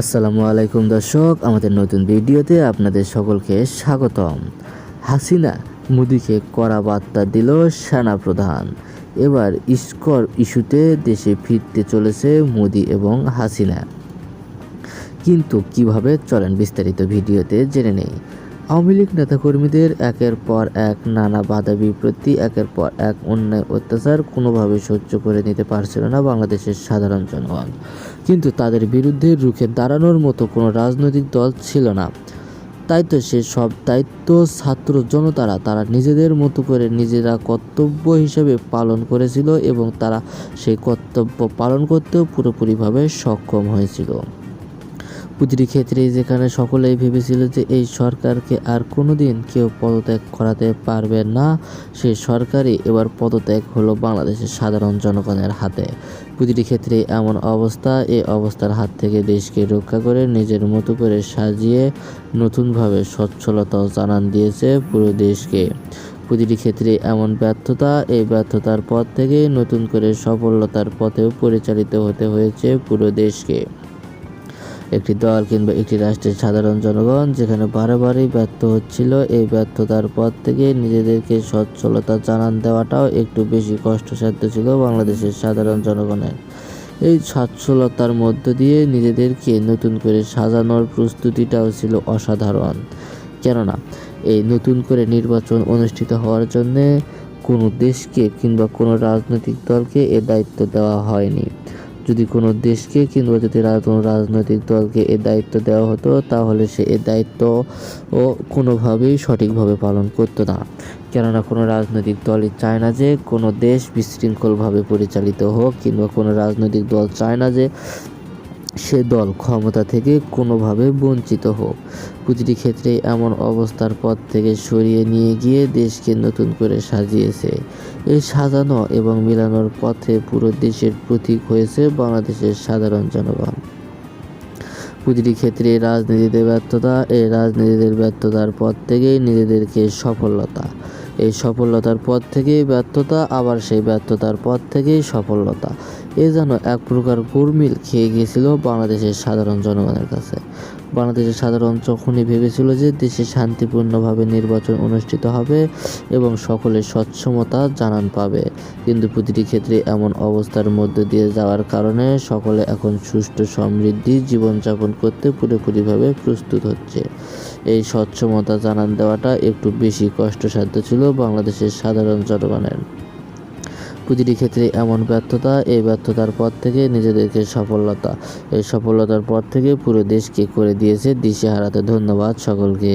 আসসালামু আলাইকুম দর্শক, আমাদের নতুন ভিডিওতে আপনাদের সকলকে স্বাগতম। হাসিনা মোদিকে কড়া বার্তা দিল সেনা প্রধান এবার ইস্কর ইস্যুতে দেশে ফিরতে চলেছে মোদি এবং হাসিনা। কিন্তু কীভাবে চলেন বিস্তারিত ভিডিওতে জেনে নেই। আওয়ামী লীগ নেতাকর্মীদের একের পর এক নানা বাধা বিপত্তি একের পর এক অন্যায় অত্যাচার কোনোভাবে সহ্য করে নিতে পারছিল না বাংলাদেশের সাধারণ জনগণ। কিন্তু তাদের বিরুদ্ধে রুখে দাঁড়ানোর মতো কোনো রাজনৈতিক দল ছিল না। তাই তো সে সব দায়িত্ব ছাত্র জনতারা তারা নিজেদের মতো করে নিজেরা কর্তব্য হিসেবে পালন করেছিল এবং তারা সেই কর্তব্য পালন করতেও পুরোপুরিভাবে সক্ষম হয়েছিল। প্রতিটি ক্ষেত্রে যেখানে সকলেই ভেবেছিল যে এই সরকারকে আর কোনোদিন কেউ পদত্যাগ করাতে পারবে না সেই সরকারই এবার পদত্যাগ হলো বাংলাদেশের সাধারণ জনগণের হাতে। প্রতিটি ক্ষেত্রে এমন অবস্থা এই অবস্থার হাত থেকে দেশকে রক্ষা করে নিজের মতো করে সাজিয়ে নতুনভাবে সচ্ছলতাও জানান দিয়েছে পুরো দেশকে। প্রতিটি ক্ষেত্রে এমন ব্যর্থতা, এই ব্যর্থতার পথ থেকে নতুন করে সফলতার পথেও পরিচালিত হতে হয়েছে পুরো দেশকে। একটি দল কিংবা একটি রাষ্ট্রের সাধারণ জনগণ যেখানে বারবারই ব্যর্থ হচ্ছিল, এই ব্যর্থতার পর থেকে নিজেদেরকে সচ্ছলতা জানান দেওয়াটাও একটু বেশি কষ্টসাধ্য ছিল বাংলাদেশের সাধারণ জনগণের। এই সচ্ছলতার মধ্য দিয়ে নিজেদেরকে নতুন করে সাজানোর প্রস্তুতিটাও ছিল অসাধারণ। কেননা, এই নতুন করে নির্বাচন অনুষ্ঠিত হওয়ার জন্যে কোনো দেশকে কিংবা কোনো রাজনৈতিক দলকে এ দায়িত্ব দেওয়া হয়নি। যদি কোনো দেশকে কিংবা যদি কোনো রাজনৈতিক দলকে এ দায়িত্ব দেওয়া হতো, তাহলে সে এ দায়িত্ব ও কোনোভাবেই সঠিকভাবে পালন করতো না। কেননা কোনো রাজনৈতিক দলই চায় না যে কোনো দেশ বিশৃঙ্খলভাবে পরিচালিত হোক, কিংবা কোনো রাজনৈতিক দল চায় না যে সে দল ক্ষমতা থেকে কোনোভাবে বঞ্চিত হোক। প্রতিটি ক্ষেত্রে এমন অবস্থার পথ থেকে সরিয়ে নিয়ে গিয়ে দেশকে নতুন করে সাজিয়েছে। এই সাজানো এবং মিলানোর পথে পুরো দেশের প্রতীক হয়েছে বাংলাদেশের সাধারণ জনগণ। প্রতিটি ক্ষেত্রে রাজনীতিতে ব্যর্থতা, এই রাজনীতিদের ব্যর্থতার পথ থেকেই নিজেদেরকে সফলতা। এই সফলতার পথ থেকেই ব্যর্থতা, আবার সেই ব্যর্থতার পথ থেকেই সফলতা। এ যেন এক প্রকার গুরমিল খেয়ে গিয়েছিল বাংলাদেশের সাধারণ জনগণের কাছে। বাংলাদেশের সাধারণ যখনই ভেবেছিল যে দেশে শান্তিপূর্ণভাবে নির্বাচন অনুষ্ঠিত হবে এবং সকলে সক্ষমতা জানান পাবে। কিন্তু প্রতিটি ক্ষেত্রে এমন অবস্থার মধ্যে দিয়ে যাওয়ার কারণে সকলে এখন সুষ্ঠু সমৃদ্ধি জীবনযাপন করতে পুরোপুরিভাবে প্রস্তুত হচ্ছে। এই সক্ষমতা জানান দেওয়াটা একটু বেশি কষ্টসাধ্য ছিল বাংলাদেশের সাধারণ জনগণের। প্রতিটি ক্ষেত্রে এমন ব্যর্থতা, এই ব্যর্থতার পর থেকে নিজেদেরকে সফলতা, এই সফলতার পর থেকে পুরো দেশকে করে দিয়েছে দিশে হারাতে ধন্যবাদ সকলকে।